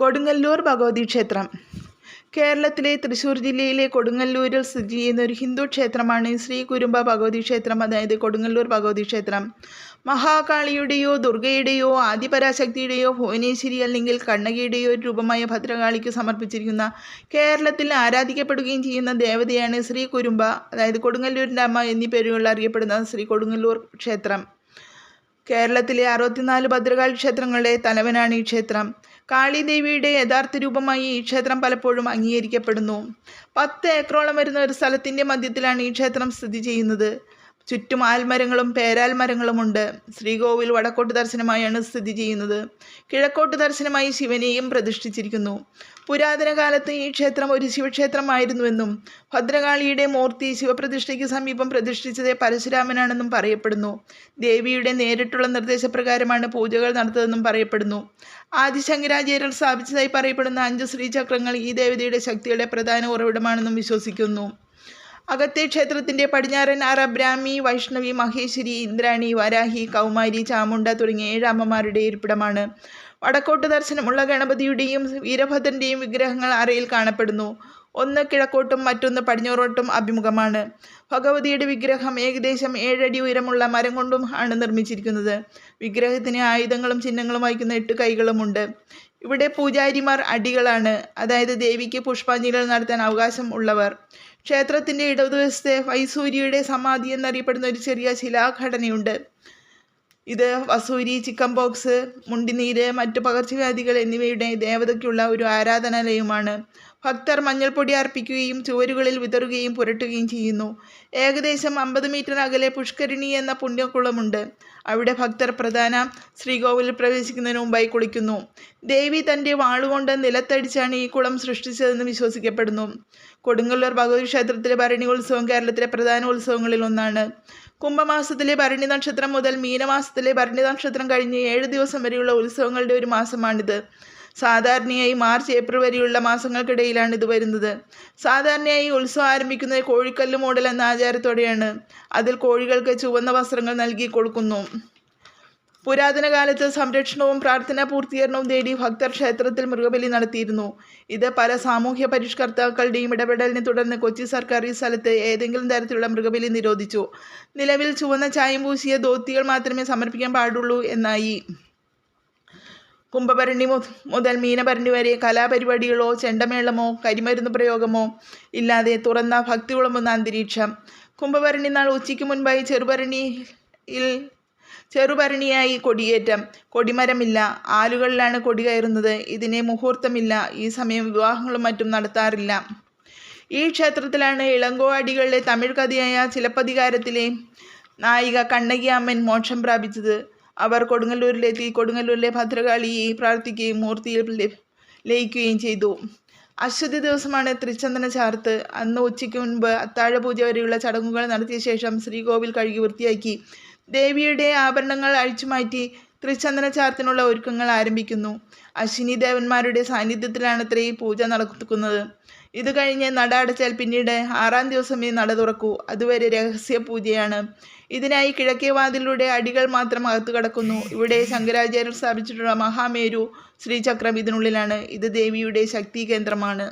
കൊടുങ്ങല്ലൂർ ഭഗവതി ക്ഷേത്രം. കേരളത്തിലെ തൃശ്ശൂർ ജില്ലയിലെ കൊടുങ്ങല്ലൂരിൽ സ്ഥിതി ചെയ്യുന്ന ഒരു ഹിന്ദു ക്ഷേത്രമാണ് ശ്രീ കുരുമ്പ ഭഗവതി ക്ഷേത്രം. അതായത് കൊടുങ്ങല്ലൂർ ഭഗവതി ക്ഷേത്രം. മഹാകാളിയുടെയോ ദുർഗയുടെയോ ആദിപരാശക്തിയുടെയോ ഭുവനേശ്വരി അല്ലെങ്കിൽ കണ്ണകിയുടെയോ ഒരു രൂപമായ ഭദ്രകാളിക്ക് സമർപ്പിച്ചിരിക്കുന്ന കേരളത്തിൽ ആരാധിക്കപ്പെടുകയും ചെയ്യുന്ന ദേവതയാണ് ശ്രീ കുരുമ്പ. അതായത് കൊടുങ്ങല്ലൂരിന്റെ അമ്മ എന്നീ പേരുകളിൽ അറിയപ്പെടുന്ന ശ്രീ കൊടുങ്ങല്ലൂർ ക്ഷേത്രം. കേരളത്തിലെ അറുപത്തിനാല് ഭദ്രകാളി ക്ഷേത്രങ്ങളുടെ തലവനാണ് ഈ ക്ഷേത്രം. കാളിദേവിയുടെ യഥാർത്ഥ രൂപമായി ഈ ക്ഷേത്രം പലപ്പോഴും അംഗീകരിക്കപ്പെടുന്നു. പത്ത് ഏക്കറോളം വരുന്ന ഒരു സ്ഥലത്തിന്റെ മധ്യത്തിലാണ് ഈ ക്ഷേത്രം സ്ഥിതി ചെയ്യുന്നത്. ചുറ്റും ആൽമരങ്ങളും പേരാൽ മരങ്ങളുമുണ്ട് ശ്രീകോവിൽ വടക്കോട്ട് ദർശനമായാണ് സ്ഥിതി ചെയ്യുന്നത്. കിഴക്കോട്ട് ദർശനമായി ശിവനെയും പ്രതിഷ്ഠിച്ചിരിക്കുന്നു. പുരാതന കാലത്ത് ഈ ക്ഷേത്രം ഒരു ശിവക്ഷേത്രമായിരുന്നുവെന്നും ഭദ്രകാളിയുടെ മൂർത്തി ശിവപ്രതിഷ്ഠയ്ക്ക് സമീപം പ്രതിഷ്ഠിച്ചത് പരശുരാമനാണെന്നും പറയപ്പെടുന്നു. ദേവിയുടെ നേരിട്ടുള്ള നിർദ്ദേശപ്രകാരമാണ് പൂജകൾ നടത്തതെന്നും പറയപ്പെടുന്നു. ആദിശങ്കരാചാര്യർ സ്ഥാപിച്ചതായി പറയപ്പെടുന്ന അഞ്ച് ശ്രീചക്രങ്ങൾ ഈ ദേവതയുടെ ശക്തിയുടെ പ്രധാന ഉറവിടമാണെന്നും വിശ്വസിക്കുന്നു. അകത്തെ ക്ഷേത്രത്തിന്റെ പടിഞ്ഞാറൻ അറ ബ്രാഹ്മി വൈഷ്ണവി മഹേശ്വരി ഇന്ദ്രാണി വരാഹി കൗമാരി ചാമുണ്ട തുടങ്ങിയ ഏഴ് അമ്മമാരുടെ ഇരിപ്പിടമാണ്. വടക്കോട്ട് ദർശനമുള്ള ഗണപതിയുടെയും വീരഭദ്രന്റെയും വിഗ്രഹങ്ങൾ അറയിൽ കാണപ്പെടുന്നു. ഒന്ന് കിഴക്കോട്ടും മറ്റൊന്ന് പടിഞ്ഞോറോട്ടും അഭിമുഖമാണ്. ഭഗവതിയുടെ വിഗ്രഹം ഏകദേശം ഏഴടി ഉയരമുള്ള മരം കൊണ്ടും ആണ് നിർമ്മിച്ചിരിക്കുന്നത്. വിഗ്രഹത്തിന് ആയുധങ്ങളും ചിഹ്നങ്ങളും വഹിക്കുന്ന എട്ട് കൈകളുമുണ്ട്. ഇവിടെ പൂജാരിമാർ അടികളാണ്. അതായത് ദേവിക്ക് പുഷ്പാഞ്ജലികൾ നടത്താൻ അവകാശം ഉള്ളവർ. ക്ഷേത്രത്തിന്റെ ഇടതുവശത്തെ വൈസൂരിയുടെ സമാധി എന്നറിയപ്പെടുന്ന ഒരു ചെറിയ ശിലാഘടനയുണ്ട്. ഇത് വസൂരി ചിക്കൻ ബോക്സ് മുണ്ടിനീര് മറ്റു പകർച്ചവ്യാധികൾ എന്നിവയുടെ ദേവതയ്ക്കുള്ള ഒരു ആരാധനാലയമാണ് ഭക്തർ മഞ്ഞൾപ്പൊടി അർപ്പിക്കുകയും ചുവരുകളിൽ വിതറുകയും പുരട്ടുകയും ചെയ്യുന്നു. ഏകദേശം അമ്പത് മീറ്റർ അകലെ പുഷ്കരിണി എന്ന പുണ്യക്കുളമുണ്ട്. അവിടെ ഭക്തർ പ്രധാന ശ്രീകോവിലിൽ പ്രവേശിക്കുന്നതിന് മുമ്പായി കുളിക്കുന്നു. ദേവി തന്റെ വാളുകൊണ്ട് നിലത്തടിച്ചാണ് ഈ കുളം സൃഷ്ടിച്ചതെന്ന് വിശ്വസിക്കപ്പെടുന്നു. കൊടുങ്ങല്ലൂർ ഭഗവതി ക്ഷേത്രത്തിലെ ഭരണി ഉത്സവം കേരളത്തിലെ പ്രധാന ഉത്സവങ്ങളിൽ ഒന്നാണ്. കുംഭമാസത്തിലെ ഭരണി നക്ഷത്രം മുതൽ മീനമാസത്തിലെ ഭരണി നക്ഷത്രം കഴിഞ്ഞ് ഏഴ് ദിവസം വരെയുള്ള ഉത്സവങ്ങളുടെ ഒരു മാസമാണിത്. സാധാരണയായി മാർച്ച് ഏപ്രിൽ വരെയുള്ള മാസങ്ങൾക്കിടയിലാണ് ഇത് വരുന്നത്. സാധാരണയായി ഉത്സവം ആരംഭിക്കുന്നത് കോഴിക്കല്ല് മോഡൽ എന്ന ആചാരത്തോടെയാണ്. അതിൽ കോഴികൾക്ക് ചുവന്ന വസ്ത്രങ്ങൾ നൽകി കൊടുക്കുന്നു. പുരാതന കാലത്ത് സംരക്ഷണവും പ്രാർത്ഥനാ പൂർത്തീകരണവും തേടി ഭക്തർ ക്ഷേത്രത്തിൽ മൃഗബലി നടത്തിയിരുന്നു. ഇത് പല സാമൂഹ്യ പരിഷ്കർത്താക്കളുടെയും ഇടപെടലിനെ തുടർന്ന് കൊച്ചി സർക്കാർ ഈ സ്ഥലത്ത് ഏതെങ്കിലും തരത്തിലുള്ള മൃഗബലി നിരോധിച്ചു. നിലവിൽ ചുവന്ന ചായം പൂശിയ ധോത്തികൾ മാത്രമേ സമർപ്പിക്കാൻ പാടുള്ളൂ എന്നായി. കുംഭഭരണി മുതൽ മീനഭരണി വരെ കലാപരിപാടികളോ ചെണ്ടമേളമോ കരിമരുന്ന് പ്രയോഗമോ ഇല്ലാതെ തുറന്ന ഭക്തി ഉളമ്പുന്ന അന്തരീക്ഷം. കുംഭഭരണി നാൾ ഉച്ചയ്ക്ക് മുൻപായി ചെറുഭരണിയിൽ ചെറുഭരണിയായി കൊടിയേറ്റം. കൊടിമരമില്ല. ആലുകളിലാണ് കൊടി കയറുന്നത്. ഇതിനെ മുഹൂർത്തമില്ല. ഈ സമയം വിവാഹങ്ങളും മറ്റും നടത്താറില്ല. ഈ ക്ഷേത്രത്തിലാണ് ഇളങ്കോവാടികളിലെ തമിഴ് കഥയായ ചിലപ്പതികാരത്തിലെ നായിക കണ്ണകിയാമ്മൻ മോക്ഷം പ്രാപിച്ചത്. അവർ കൊടുങ്ങല്ലൂരിലെത്തി കൊടുങ്ങല്ലൂരിലെ ഭദ്രകാളിയെ പ്രാർത്ഥിക്കുകയും മൂർത്തിയിൽ ലയിക്കുകയും ചെയ്തു. അശ്വതി ദിവസമാണ് തൃച്ചന്ദന ചാർത്ത്. അന്ന് ഉച്ചയ്ക്ക് മുൻപ് അത്താഴ പൂജ വരെയുള്ള ചടങ്ങുകൾ നടത്തിയ ശേഷം ശ്രീകോവിൽ കഴുകി വൃത്തിയാക്കി. ദേവിയുടെ ആഭരണങ്ങൾ അഴിച്ചുമാറ്റി തൃച്ചന്ദന ചാർത്തിനുള്ള ഒരുക്കങ്ങൾ ആരംഭിക്കുന്നു. അശ്വിനി ദേവന്മാരുടെ സാന്നിധ്യത്തിലാണ് ഇത്രയും പൂജ നടക്കുന്നത്. ഇത് കഴിഞ്ഞ് നട അടച്ചാൽ പിന്നീട് ആറാം ദിവസം ഈ നട തുറക്കൂ. അതുവരെ രഹസ്യ പൂജയാണ്. ഇതിനായി കിഴക്കേ വാതിലൂടെ അടികൾ മാത്രം അകത്തു കടക്കുന്നു. ഇവിടെ ശങ്കരാചാര്യർ സ്ഥാപിച്ചിട്ടുള്ള മഹാമേരു ശ്രീചക്രം ഇതിനുള്ളിലാണ്. ഇത് ദേവിയുടെ ശക്തി കേന്ദ്രമാണ്.